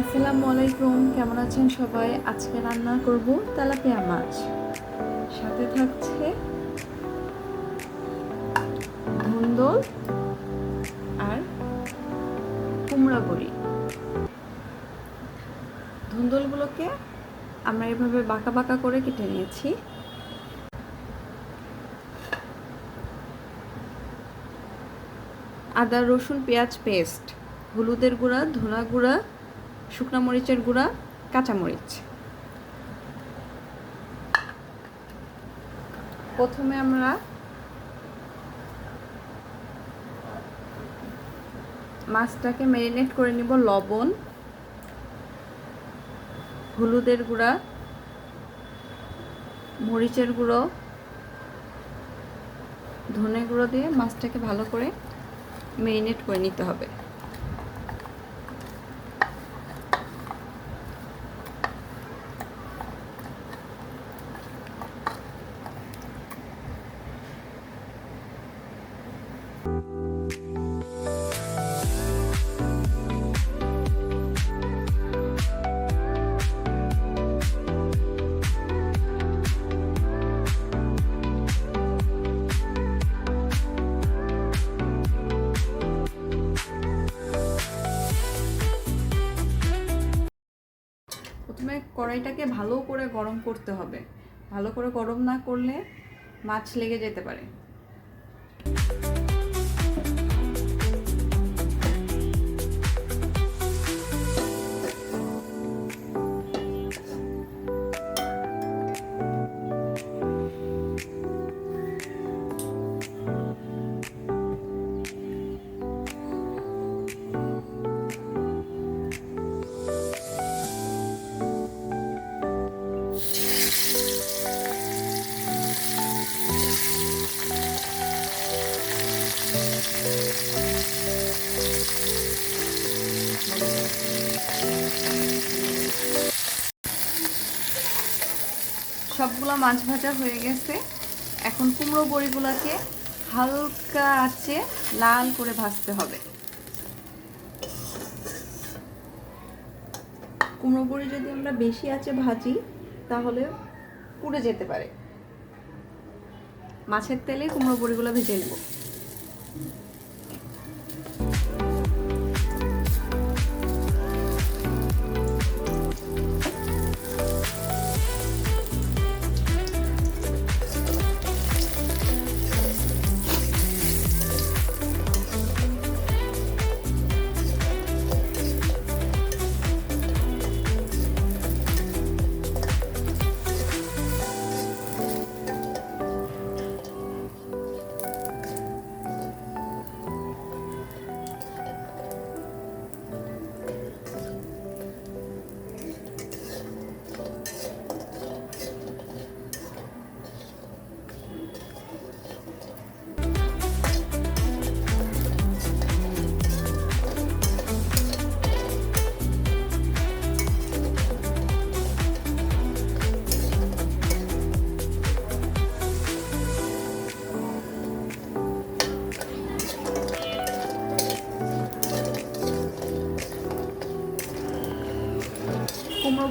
আসসালামু আলাইকুম, কেমন আছেন সবাই? আজকে রান্না করব তেলাপিয়া মাছ। সাথে থাকছে ধুন্দল আর কুমড়া বড়ি। ধুন্দলগুলোকে আমরা এভাবে বাঁকা বাঁকা করে কেটে নিয়েছি। আদা, রসুন, পেঁয়াজ, পেস্ট, হলুদের গুঁড়া, ধনা গুঁড়া শুকনা মরিচের গুঁড়া কাঁচামরিচ প্রথমে আমরা মাছটাকে ম্যারিনেট করে নিব লবণ, হলুদের গুঁড়া, মরিচের গুঁড়ো, ধনে গুঁড়ো দিয়ে মাছটাকে ভালো করে ম্যারিনেট করে নিতে হবে। কড়াইটাকে ভালো করে গরম করতে হবে। ভালো করে গরম না করলে মাছ লেগে যেতে পারে। সবগুলো মাছ ভাজা হয়ে গেছে। এখন কুমড়ো বড়িগুলোকে হালকা আছে, লাল করে ভাজতে হবে। কুমড়ো বড়ি যদি আমরা বেশি আছে ভাজি, তাহলে পুড়ে যেতে পারে। মাছের তেলে কুমড়ো বড়িগুলো ভেজে নেব।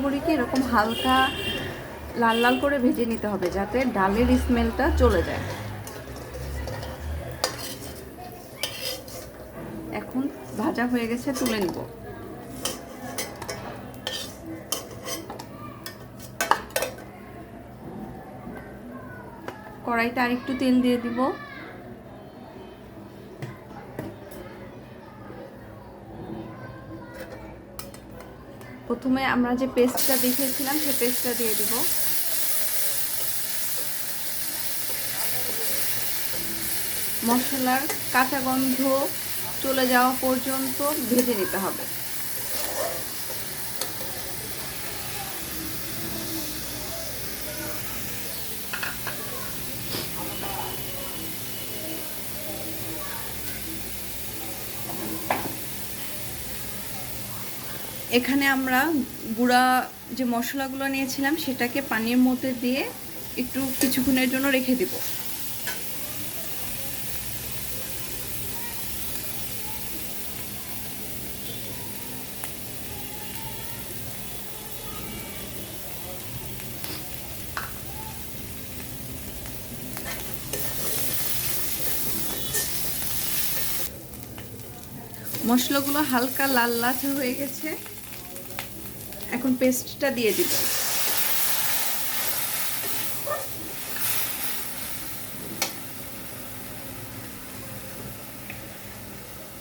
বড়িকে এরকম হালকা লাল লাল করে ভেজে নিতে হবে যাতে ডালের স্মেলটা চলে যায়। এখন ভাজা হয়ে গেছে, তুলে নিব। কড়াইতে আরেকটু তেল দিয়ে দিব। প্রথমে আমরা যে পেস্টটা দেখেছিলাম, সেই পেস্টটা দিয়ে দিব। মশলার কাঁচা গন্ধ চলে যাওয়া পর্যন্ত ভেজে নিতে হবে। এখানে আমরা গুঁড়া যে মশলাগুলো নিয়েছিলাম, সেটাকে পানির মধ্যে দিয়ে একটু কিছুক্ষণের জন্য রেখে দিব। মশলাগুলো হালকা লাল লাল হয়ে গেছে। এখন পেস্টটা দিয়ে দিব।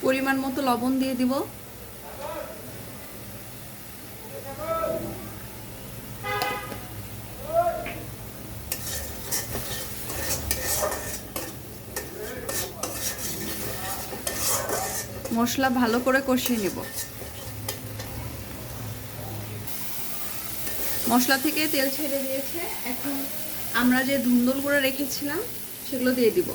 পরিমাণ মতো লবণ দিয়ে দিব। মশলা ভালো করে কষিয়ে নেব। মশলা থেকে তেল ছেড়ে দিয়েছে। এখন আমরা যে ধুন্দল করে রেখেছিলাম সেগুলো দিয়ে দিব।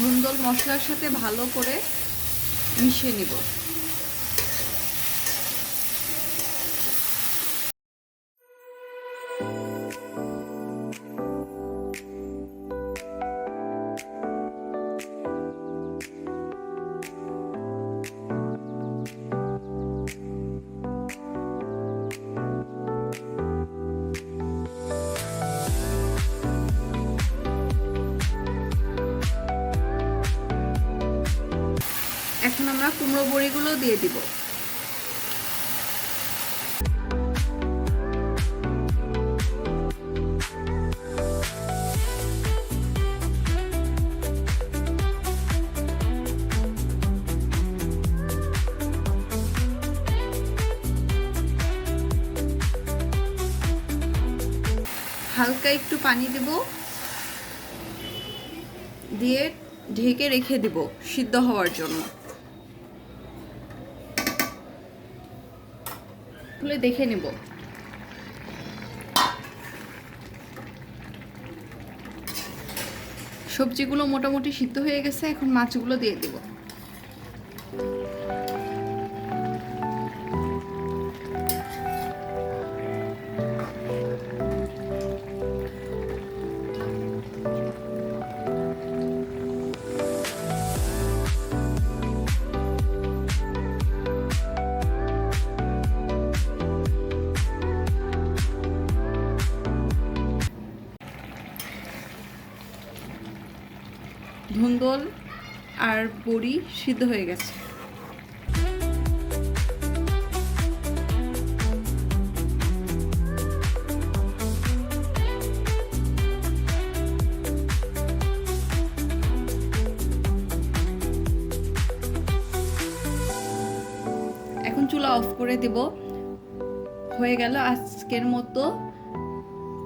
ধুন্দল মশলার সাথে ভালো করে মিশিয়ে নিব। কুমড়ো বড়িগুলো দিয়ে দিব। হালকা একটু পানি দেব। দিয়ে ঢেকে রেখে দিব সিদ্ধ হওয়ার জন্য। খুলে দেখে নেব। সবজিগুলো মোটামুটি সিদ্ধ হয়ে গেছে এখন মাছগুলো দিয়ে দিব। ধুন্দল আর বড়ি সিদ্ধ হয়ে গেছে। এখন চুলা অফ করে দেব। হয়ে গেল আজকের মতো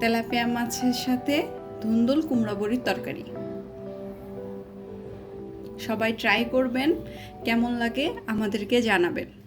তেলাপিয়া মাছের সাথে ধুন্দল, কুমড়া বড়ির তরকারি। সবাই ট্রাই করবেন কেমন লাগে আমাদেরকে জানাবেন।